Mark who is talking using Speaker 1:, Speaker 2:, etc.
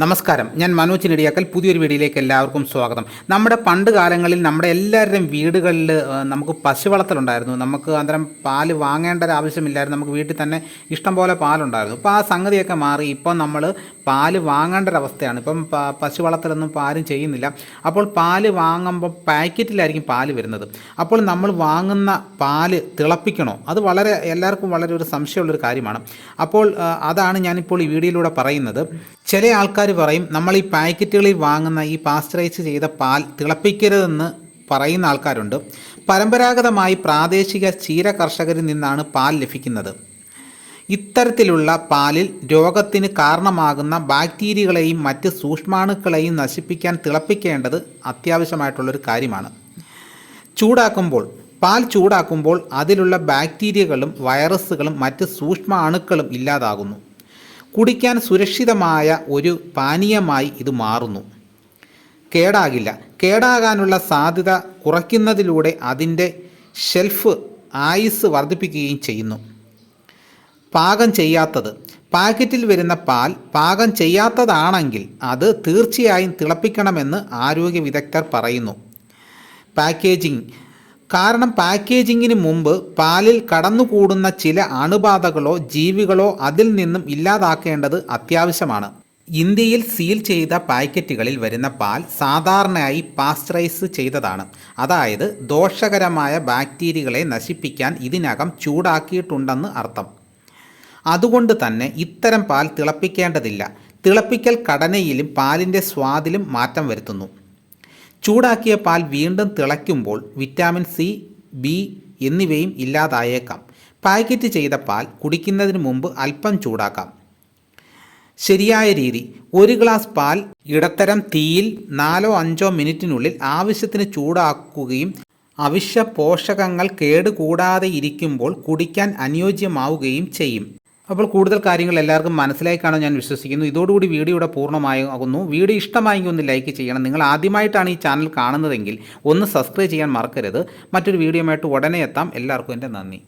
Speaker 1: നമസ്കാരം. ഞാൻ മനോജ് നെടിയാക്കൽ. പുതിയൊരു വീഡിയോയിലേക്ക് എല്ലാവർക്കും സ്വാഗതം. നമ്മുടെ പണ്ട് കാലങ്ങളിൽ നമ്മുടെ എല്ലാവരുടെയും വീടുകളിൽ നമുക്ക് പശു വളർത്തലുണ്ടായിരുന്നു. നമുക്ക് അന്നേരം പാൽ വാങ്ങേണ്ട ഒരു ആവശ്യമില്ലായിരുന്നു. നമുക്ക് വീട്ടിൽ തന്നെ ഇഷ്ടം പോലെ പാലുണ്ടായിരുന്നു. അപ്പോൾ ആ സംഗതിയൊക്കെ മാറി. ഇപ്പോൾ നമ്മൾ പാൽ വാങ്ങേണ്ട ഒരവസ്ഥയാണ് ഇപ്പം പശു വളർത്തലൊന്നും ആരും ചെയ്യുന്നില്ല. അപ്പോൾ പാൽ വാങ്ങുമ്പോൾ പാക്കറ്റിലായിരിക്കും പാൽ വരുന്നത്. അപ്പോൾ നമ്മൾ വാങ്ങുന്ന പാൽ തിളപ്പിക്കണോ? അത് വളരെ എല്ലാവർക്കും വളരെ ഒരു സംശയമുള്ളൊരു കാര്യമാണ്. അപ്പോൾ അതാണ് ഞാനിപ്പോൾ ഈ വീഡിയോയിലൂടെ പറയുന്നത്. ചില ആൾക്കാർ പറയും നമ്മൾ ഈ പാക്കറ്റുകളിൽ വാങ്ങുന്ന ഈ പാസ്ചറൈസ് ചെയ്ത പാൽ തിളപ്പിക്കരുതെന്ന് പറയുന്ന ആൾക്കാരുണ്ട്. പരമ്പരാഗതമായി പ്രാദേശിക ക്ഷീര കർഷകരിൽ നിന്നാണ് പാൽ ലഭിക്കുന്നത്. ഇത്തരത്തിലുള്ള പാലിൽ രോഗത്തിന് കാരണമാകുന്ന ബാക്ടീരിയകളെയും മറ്റ് സൂക്ഷ്മാണുക്കളെയും നശിപ്പിക്കാൻ തിളപ്പിക്കേണ്ടത് അത്യാവശ്യമായിട്ടുള്ളൊരു കാര്യമാണ്. ചൂടാക്കുമ്പോൾ പാൽ ചൂടാക്കുമ്പോൾ അതിലുള്ള ബാക്ടീരിയകളും വൈറസുകളും മറ്റ് സൂക്ഷ്മ അണുക്കളും ഇല്ലാതാകുന്നു. കുടിക്കാൻ സുരക്ഷിതമായ ഒരു പാനീയമായി ഇത് മാറുന്നു. കേടാകില്ല. കേടാകാനുള്ള സാധ്യത കുറയ്ക്കുന്നതിലൂടെ അതിന്റെ ഷെൽഫ് ആയുസ് വർദ്ധിപ്പിക്കുകയും ചെയ്യുന്നു. പാകം ചെയ്യാത്തത്. പാക്കറ്റിൽ വരുന്ന പാൽ പാകം ചെയ്യാത്തതാണെങ്കിൽ അത് തീർച്ചയായും തിളപ്പിക്കണമെന്ന് ആരോഗ്യ വിദഗ്ധർ പറയുന്നു. പാക്കേജിംഗ് കാരണം പാക്കേജിങ്ങിന് മുമ്പ് പാലിൽ കടന്നുകൂടുന്ന ചില അണുബാധകളോ ജീവികളോ അതിൽ നിന്നും ഇല്ലാതാക്കേണ്ടത് അത്യാവശ്യമാണ്. ഇന്ത്യയിൽ സീൽ ചെയ്ത പാക്കറ്റുകളിൽ വരുന്ന പാൽ സാധാരണയായി പാസ്ചറൈസ് ചെയ്തതാണ്. അതായത് ദോഷകരമായ ബാക്ടീരിയകളെ നശിപ്പിക്കാൻ ഇതിനകം ചൂടാക്കിയിട്ടുണ്ടെന്ന് അർത്ഥം. അതുകൊണ്ട് തന്നെ ഇത്തരം പാൽ തിളപ്പിക്കേണ്ടതില്ല. തിളപ്പിക്കൽ ഘടനയിലും പാലിന്റെ സ്വാദിലും മാറ്റം വരുത്തുന്നു. ചൂടാക്കിയ പാൽ വീണ്ടും തിളയ്ക്കുമ്പോൾ വിറ്റാമിൻ സി ബി എന്നിവയും ഇല്ലാതായേക്കാം. പാക്കറ്റ് ചെയ്ത പാൽ കുടിക്കുന്നതിന് മുമ്പ് അല്പം ചൂടാക്കാം. ശരിയായ രീതി. ഒരു ഗ്ലാസ് പാൽ ഇടത്തരം തീയിൽ നാലോ അഞ്ചോ മിനിറ്റിനുള്ളിൽ ആവശ്യത്തിന് ചൂടാക്കുകയും അവശ്യ പോഷകങ്ങൾ കേടുകൂടാതെ ഇരിക്കുമ്പോൾ കുടിക്കാൻ അനുയോജ്യമാവുകയും ചെയ്യും. അപ്പോൾ കൂടുതൽ കാര്യങ്ങൾ എല്ലാവർക്കും മനസ്സിലായി കാണാൻ ഞാൻ വിശ്വസിക്കുന്നു. ഇതോടുകൂടി വീഡിയോ ഇവിടെ പൂർണമാകുന്നു. വീഡിയോ ഇഷ്ടമായെങ്കിൽ ഒന്ന് ലൈക്ക് ചെയ്യണം. നിങ്ങൾ ആദ്യമായിട്ടാണ് ഈ ചാനൽ കാണുന്നതെങ്കിൽ ഒന്ന് സബ്സ്ക്രൈബ് ചെയ്യാൻ മറക്കരുത്. മറ്റൊരു വീഡിയോയുമായിട്ട് ഉടനെ എത്താം. എല്ലാവർക്കും എന്റെ നന്ദി.